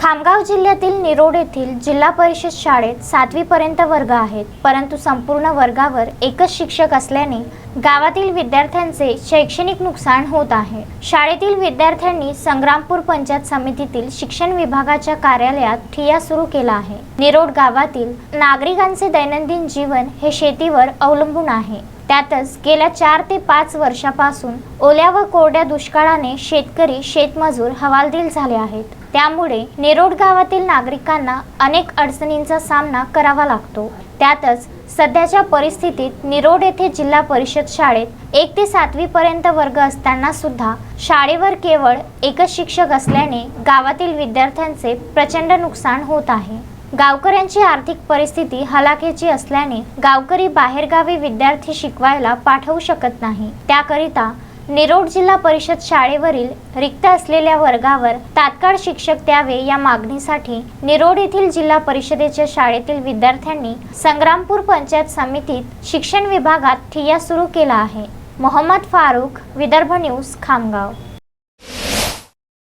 खामगाव जिल्ह्यातील निरोड येथील जिल्हा परिषद शाळेत सातवीपर्यंत वर्ग आहेत. परंतु संपूर्ण वर्गावर एकच शिक्षक असल्याने गावातील विद्यार्थ्यांचे शैक्षणिक नुकसान होत आहे. शाळेतील विद्यार्थ्यांनी संग्रामपूर पंचायत समितीतील शिक्षण विभागाच्या कार्यालयात ठिया सुरू केला आहे. निरोड गावातील नागरिकांचे दैनंदिन जीवन हे शेतीवर अवलंबून आहे. त्यातच गेल्या चार ते पाच वर्षापासून ओल्या व कोरड्या दुष्काळाने शेतकरी शेतमजूर हवालदिल झाले आहेत. त्यामुळे नेरोड गावातील नागरिकांना अनेक अडचणींचा सामना करावा लागतो. त्यातच सध्याच्या परिस्थितीत निरोड येथे जिल्हा परिषद शाळेत एक ते सातवी पर्यंत वर्ग असताना सुद्धा शाळेवर केवळ एकच शिक्षक असल्याने गावातील विद्यार्थ्यांचे प्रचंड नुकसान होत आहे. गावकऱ्यांची आर्थिक परिस्थिती हलाखीची असल्याने गावकरी बाहेरगावी विद्यार्थी शिकवायला पाठवू शकत नाही. त्याकरिता निरोड जिल्हा परिषद शाळेवरील रिक्त असलेल्या वर्गावर तात्काळ शिक्षक द्यावे या मागणीसाठी निरोड येथील जिल्हा परिषदेच्या शाळेतील विद्यार्थ्यांनी संग्रामपूर पंचायत समितीत शिक्षण विभागात ठिय्या सुरू केला आहे. मोहम्मद फारूक विदर्भ न्यूज खामगाव.